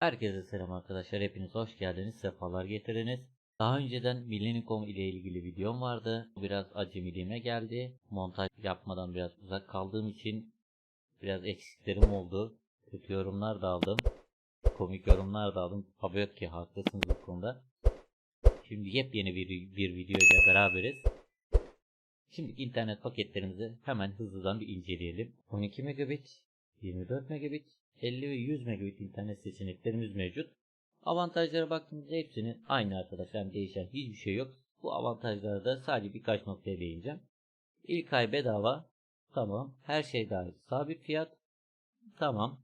Herkese selam arkadaşlar. Hepiniz hoş geldiniz. Sefalar getirdiniz. Daha önceden Millennium ile ilgili videom vardı. Biraz acemiliğime geldi. Montaj yapmadan biraz uzak kaldığım için biraz eksiklerim oldu. Kötü yorumlar da aldım. Komik yorumlar da aldım. Tabii yok ki haklısınız bu konuda. Şimdi yepyeni bir, bir video ile beraberiz. Şimdi internet paketlerimizi hemen hızlıdan bir inceleyelim. 12 megabit, 24 megabit, 50 ve 100 megabit internet seçeneklerimiz mevcut. Avantajlara baktığımızda hepsinin aynı arkadaşlar. Değişen hiçbir şey yok. Bu avantajlara da sadece birkaç noktaya değineceğim. İlk ay bedava. Tamam. Her şey dahil. Sabit fiyat. Tamam.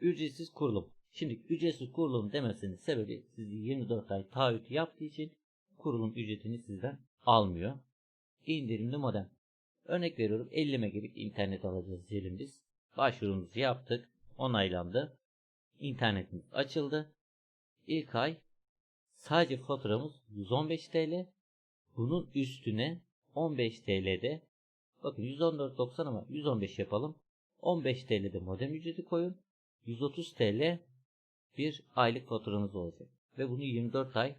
Ücretsiz kurulum. Şimdi ücretsiz kurulum demesinin sebebi sizi 24 ay taahhüt yaptığı için kurulum ücretini sizden almıyor. İndirimli modem. Örnek veriyorum 50 megabit internet alacağız diyelim biz. Başvurumuzu yaptık. Onaylandı. İnternetimiz açıldı. İlk ay sadece faturamız 115 TL. Bunun üstüne 15 TL'de bakın 114.90 ama 115 yapalım. 15 TL'de modem ücreti koyun. 130 TL bir aylık faturanız olacak. Ve bunu 24 ay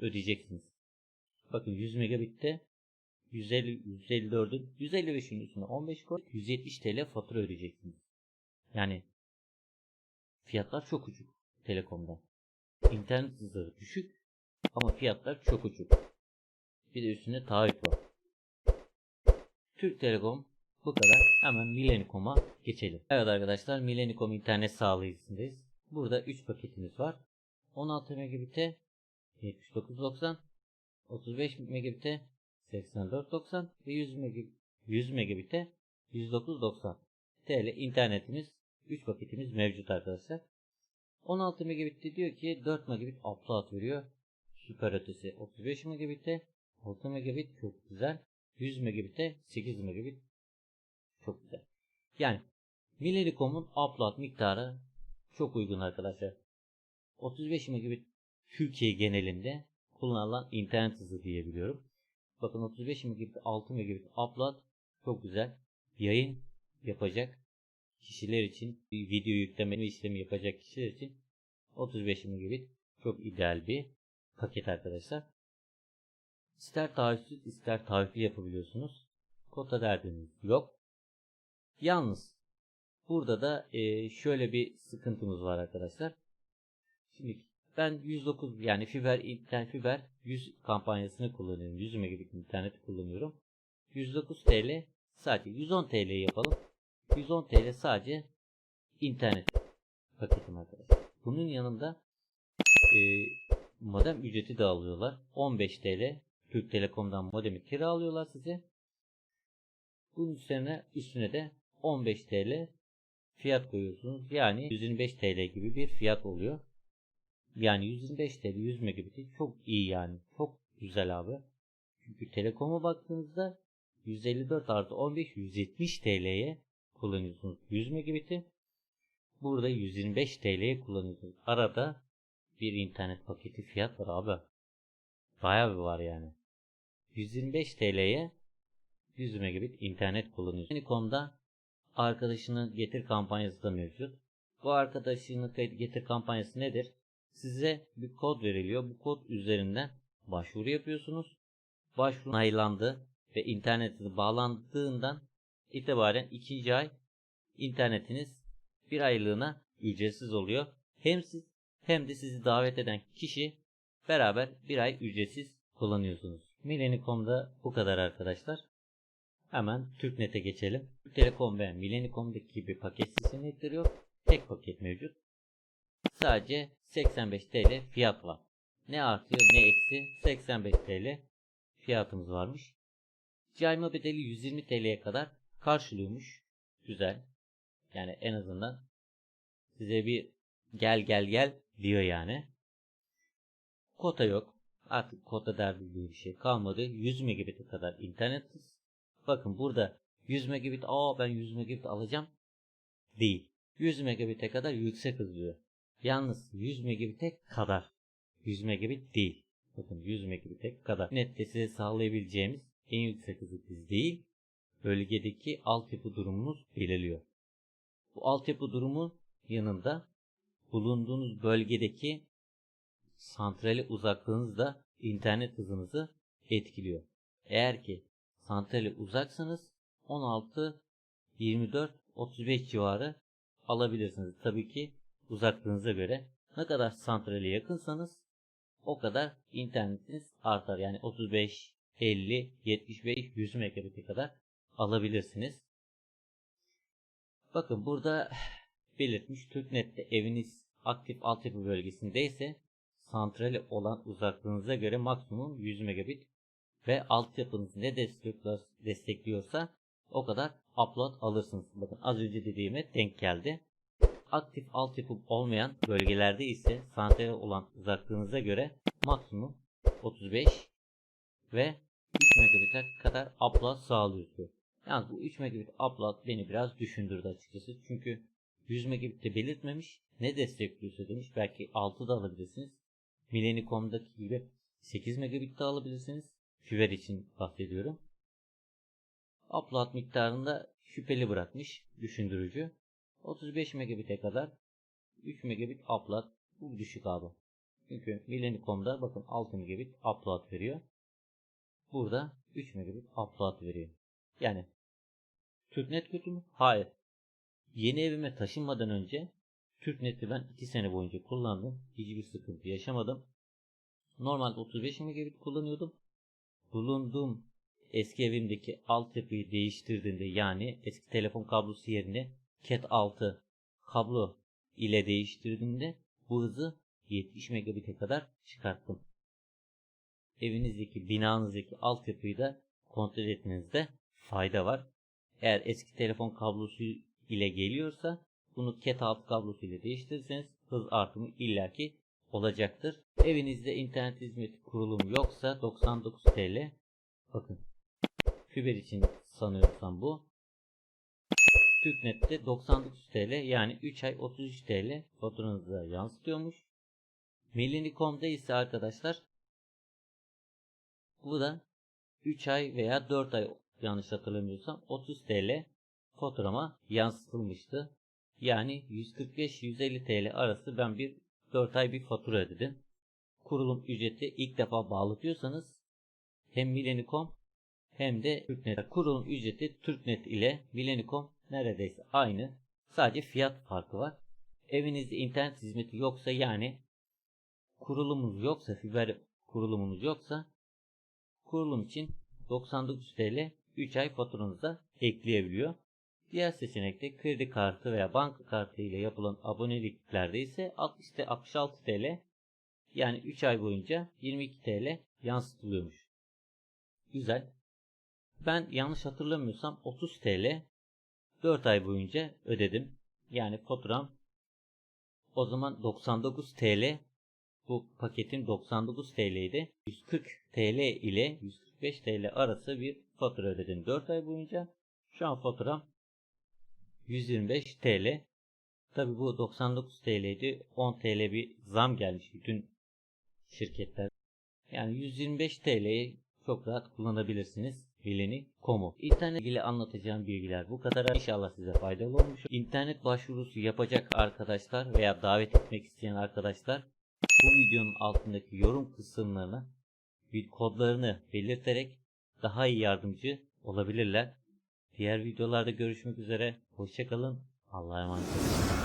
ödeyeceksiniz. Bakın 100 megabitte 150 154'ün 155'in üstüne 15 koy 170 TL fatura ödeyeceksiniz. Yani fiyatlar çok uçuk Telekom'da. İnternet hızları düşük ama fiyatlar çok uçuk. Bir de üstüne taahhüt var. Türk Telekom bu kadar. Hemen Millennium'a geçelim. Evet arkadaşlar Millennium internet sağlayıcısındayız. Burada 3 paketimiz var. 16 megabit'e 79.90 35 megabit'e 84.90 ve 100 megabit 100 megabit'e 109.90 TL internetimiz 3 paketimiz mevcut arkadaşlar. 16 megabit'te diyor ki 4 megabit upload veriyor. Süper ötesi 35 megabit'e 6 megabit çok güzel. 100 megabit'e 8 megabit çok güzel. Yani Millennium'un upload miktarı çok uygun arkadaşlar. 35 megabit Türkiye genelinde kullanılan internet hızı diyebiliyorum. Bakın 35 megabit 6 megabit upload çok güzel. Yayın yapacak kişiler için video yükleme işlemi yapacak kişiler için 35 megabit çok ideal bir paket arkadaşlar. İster taahhütsüz ister taahhütlü yapabiliyorsunuz. Kota derdiniz yok. Yalnız burada da e, şöyle bir sıkıntımız var arkadaşlar. Şimdi ben 109 yani fiber internet fiber 100 kampanyasını kullanıyorum. 100 megabit interneti kullanıyorum. 109 TL sadece 110 TL yapalım. 110 TL sadece internet paketim arkadaşlar. Bunun yanında e, modem ücreti de alıyorlar. 15 TL Türk Telekom'dan modemi kiralıyorlar size. Bunun üzerine üstüne de 15 TL fiyat koyuyorsunuz. Yani 125 TL gibi bir fiyat oluyor. Yani 125 TL 100 megabit'i çok iyi yani. Çok güzel abi. Çünkü Telekom'a baktığınızda 154 artı 15 170 TL'ye kullanıyorsunuz 100 megabit'i. Burada 125 TL'ye kullanıyorsunuz. Arada bir internet paketi fiyat var abi. Bayağı bir var yani. 125 TL'ye 100 megabit internet kullanıyorsunuz. Telekom'da arkadaşını getir kampanyası da mevcut. Bu arkadaşını getir kampanyası nedir? Size bir kod veriliyor. Bu kod üzerinden başvuru yapıyorsunuz. Başvuru onaylandı ve internetiniz bağlandığından itibaren ikinci ay internetiniz bir aylığına ücretsiz oluyor. Hem siz hem de sizi davet eden kişi beraber bir ay ücretsiz kullanıyorsunuz. Millennium'da bu kadar arkadaşlar. Hemen TürkNet'e geçelim. Türk Telekom ve Millennium'daki gibi paket seçenekleri yok. Tek paket mevcut. Sadece 85 TL fiyat var. Ne artıyor ne eksi 85 TL fiyatımız varmış. Cayma bedeli 120 TL'ye kadar karşılıyormuş. Güzel. Yani en azından size bir gel gel gel diyor yani. Kota yok. Artık kota derdi diye bir şey kalmadı. 100 megabit'e kadar internet Bakın burada 100 megabit aa ben 100 megabit alacağım değil. 100 megabit'e kadar yüksek hız. Yalnız 100 megabit'e kadar. 100 megabit değil. Bakın 100 megabit'e kadar. Nette size sağlayabileceğimiz en yüksek hızı değil. Bölgedeki altyapı durumumuz belirliyor. Bu altyapı durumu yanında bulunduğunuz bölgedeki santrale uzaklığınız da internet hızınızı etkiliyor. Eğer ki santrale uzaksanız 16, 24, 35 civarı alabilirsiniz. Tabii ki uzaklığınıza göre ne kadar santrale yakınsanız o kadar internetiniz artar. Yani 35, 50, 75, 100 megabit'e kadar alabilirsiniz. Bakın burada belirtmiş TürkNet'te eviniz aktif altyapı bölgesindeyse santrale olan uzaklığınıza göre maksimum 100 megabit ve altyapınız ne destekliyorsa o kadar upload alırsınız. Bakın az önce dediğime denk geldi. Aktif altyapı olmayan bölgelerde ise santrale olan uzaklığınıza göre maksimum 35 ve 3 megabit'e kadar upload sağlıyor. Yalnız bu 3 megabit upload beni biraz düşündürdü açıkçası. Çünkü 100 megabit'te belirtmemiş. Ne destekliyorsa demiş. Belki 6 da alabilirsiniz. Millennium'daki gibi 8 megabit de alabilirsiniz. Fiber için bahsediyorum. Upload miktarında şüpheli bırakmış. Düşündürücü. 35 megabit'e kadar 3 megabit upload bu düşük abi. Çünkü Millennium'da bakın 6 megabit upload veriyor. Burada 3 megabit upload veriyor. Yani TürkNet kötü mü? Hayır. Yeni evime taşınmadan önce TürkNet'i ben 2 sene boyunca kullandım. Hiçbir sıkıntı yaşamadım. Normalde 35 megabit kullanıyordum. Bulunduğum eski evimdeki altyapıyı değiştirdiğinde yani eski telefon kablosu yerine Cat 6 kablo ile değiştirdiğimde bu hızı 70 megabit'e kadar çıkarttım. Evinizdeki binanızdaki altyapıyı da kontrol etmenizde fayda var. Eğer eski telefon kablosu ile geliyorsa bunu Cat 6 kablosu ile değiştirirseniz hız artımı illaki olacaktır. Evinizde internet hizmeti kurulum yoksa 99 TL bakın fiber için sanıyorsam bu TürkNet'te 99 TL yani 3 ay 33 TL faturanıza yansıtıyormuş. Millennium'da ise arkadaşlar bu da 3 ay veya 4 ay yanlış hatırlamıyorsam 30 TL faturama yansıtılmıştı. Yani 145-150 TL arası ben bir 4 ay bir fatura ödedim. Kurulum ücreti ilk defa bağlatıyorsanız hem Millennium hem de TürkNet kurulum ücreti TürkNet ile Millennium neredeyse aynı. Sadece fiyat farkı var. Evinizde internet hizmeti yoksa yani kurulumunuz yoksa fiber kurulumunuz yoksa kurulum için 99 TL 3 ay faturanıza ekleyebiliyor. Diğer seçenekte kredi kartı veya banka kartı ile yapılan aboneliklerde ise işte 66 TL yani 3 ay boyunca 22 TL yansıtılıyormuş. Güzel. Ben yanlış hatırlamıyorsam 30 TL 4 ay boyunca ödedim. Yani faturam o zaman 99 TL bu paketin 99 TL'ydi. 140 TL ile 145 TL arası bir fatura ödedim 4 ay boyunca. Şu an faturam 125 TL. Tabi bu 99 TL'ydi. 10 TL bir zam gelmiş bütün şirketler. Yani 125 TL'yi çok rahat kullanabilirsiniz. Bileni komu. İnternet ilgili anlatacağım bilgiler bu kadar. İnşallah size faydalı olmuş. İnternet başvurusu yapacak arkadaşlar veya davet etmek isteyen arkadaşlar bu videonun altındaki yorum kısımlarına kodlarını belirterek daha iyi yardımcı olabilirler. Diğer videolarda görüşmek üzere. Hoşçakalın. Allah'a emanet olun.